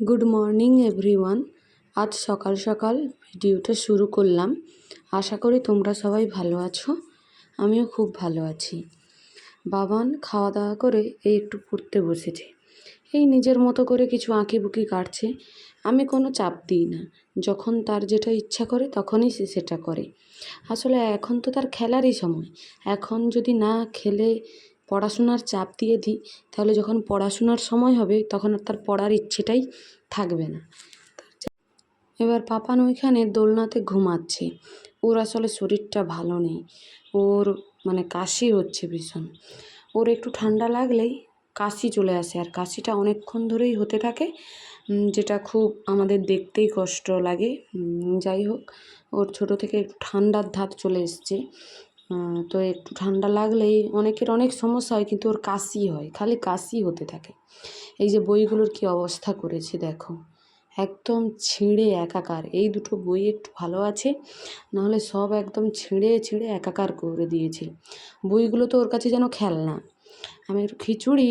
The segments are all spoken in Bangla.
গুড মর্নিং এভরিওয়ান আজ সকাল সকাল ভিডিওটা শুরু করলাম। আশা করি তোমরা সবাই ভালো আছো। আমিও খুব ভালো আছি। বাবান খাওয়া দাওয়া করে এই একটু পড়তে বসেছে। এই নিজের মতো করে কিছু আঁকি বুকি কাটছে। আমি কোনো চাপ দিই না। যখন তার যেটা ইচ্ছা করে, তখনই সে সেটা করে। আসলে এখন তো তার খেলারই সময়। এখন যদি না খেলে পড়াশোনার চাপ দিয়ে দিই, তাহলে যখন পড়াশোনার সময় হবে তখন আর তার পড়ার ইচ্ছেটাই থাকবে না। এবার পাপান ওইখানে দোলনাতে ঘুমাচ্ছে। ওর আসলে শরীরটা ভালো নেই। ওর মানে কাশি হচ্ছে ভীষণ। ওর একটু ঠান্ডা লাগলেই কাশি চলে আসে আর কাশিটা অনেকক্ষণ ধরেই হতে থাকে যেটা খুব আমাদের দেখতেই কষ্ট লাগে। যাই হোক, ওর ছোটো থেকে একটু ঠান্ডার ধাত চলে এসছে। তো একটু ঠান্ডা লাগলেই অনেকের অনেক সমস্যা হয়, কিন্তু ওর কাশি হয়, খালি কাশি হতে থাকে। এই যে বইগুলোর কি অবস্থা করেছে দেখো। একদম ছিঁড়ে একাকার, এই দুটো বই একটু ভালো আছে, নাহলে সব একদম ছিঁড়ে ছিঁড়ে একাকার করে দিয়েছে। বইগুলো তো ওর কাছে যেন খেলনা। আমি একটু খিচুড়ি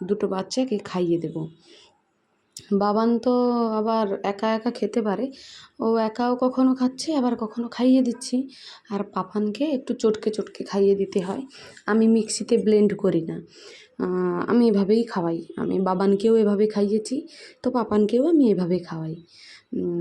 দুটো বাচ্চাকে খাইয়ে দেবো। বাবান তো আবার একা একা খেতে পারে। ও একাও কখনো খাচ্ছে, আবার কখনো খাইয়ে দিচ্ছি। আর পাপানকে একটু চটকে চটকে খাইয়ে দিতে হয়। আমি মিক্সিতে ব্লেন্ড করি না। আমি এভাবেই খাওয়াই। আমি বাবানকেও এভাবে খাইয়েছি, তো পাপানকেও আমি এভাবে খাওয়াই।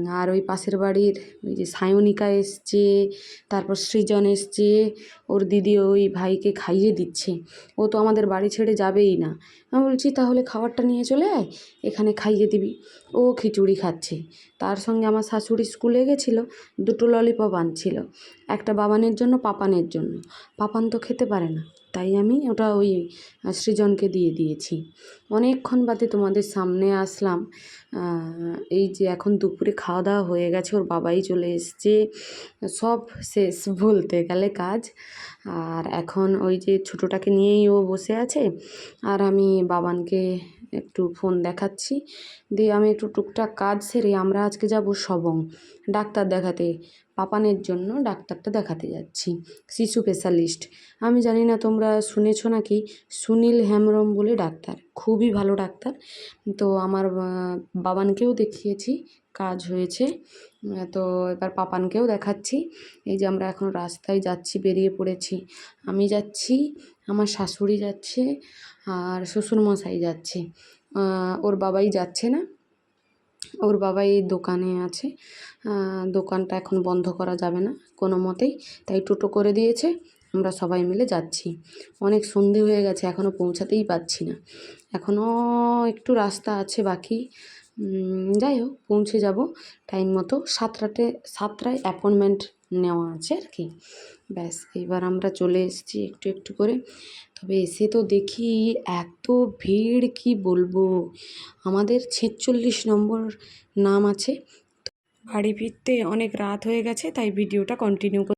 আর ওই পাশের বাড়ির ওই যে সায়নিকা এসছে, তারপর সৃজন এসছে, ওর দিদি ওই ভাইকে খাইয়ে দিচ্ছে। ও তো আমাদের বাড়ি ছেড়ে যাবেই না। আমি বলছি, তাহলে খাবারটা নিয়ে চলে আয়, এখানে খাইয়ে দিবি। ও খিচুড়ি খাচ্ছে। তার সঙ্গে আমার শাশুড়ি স্কুলে গেছিল, দুটো ললিপপ আনছিল। একটা বাবানের জন্য, পাপানের জন্য। পাপান তো খেতে পারে না। তাই আমি ওটা ওই সৃজনকে দিয়ে দিয়েছি। অনেকক্ষণ বাদে তোমাদের সামনে আসলাম। এই যে এখন দুপুরে খাওয়া দাওয়া হয়ে গেছে, ওর বাবাই চলে এসছে। সব শেষ বলতে গেলে কাজ। আর এখন ওই যে ছোটোটাকে নিয়েই ও বসে আছে। আর আমি বাবানকে একটু ফোন দেখাচ্ছি। দিয়ে আমি একটু টুকটাক কাজ সেরে আমরা আজকে যাব সবং ডাক্তার দেখাতে। পাপানের জন্য ডাক্তারটা দেখাতে যাচ্ছি। শিশু স্পেশালিস্ট। আমি জানি না তোমরা শুনেছো নাকি? সুনীল হেমব্রম বলে ডাক্তার। খুবই ভালো ডাক্তার। তো আমার বাবানকেও দেখিয়েছি, কাজ হয়েছে। তো এবার পাপানকেও দেখাচ্ছি। এই যে আমরা এখন রাস্তায় যাচ্ছি, বেরিয়ে পড়েছি। আমি যাচ্ছি, আমার শাশুড়ি যাচ্ছে, আর শ্বশুরমশাই যাচ্ছে। ওর বাবাই যাচ্ছে না। ওর বাবা এই দোকানে আছে। দোকানটা এখন বন্ধ করা যাবে না কোনো মতেই। তাই টোটো করে দিয়েছে। আমরা সবাই মিলে যাচ্ছি। অনেক সন্ধে হয়ে গেছে এখনও পৌঁছাতেই পারছি না। এখনও একটু রাস্তা আছে বাকি। যাই হোক, পৌঁছে যাব টাইম মতো। সাতটাতে, সাতটায় অ্যাপয়েন্টমেন্ট নেওয়া আছে আর কি। ব্যাস, এবার আমরা চলে এসেছি একটু একটু করে। তবে এসে তো দেখি এত ভিড়, কি বলব? আমাদের ছেচল্লিশ নম্বর নাম আছে। বাড়ি ফিরতে অনেক রাত হয়ে গেছে, তাই ভিডিওটা কন্টিনিউ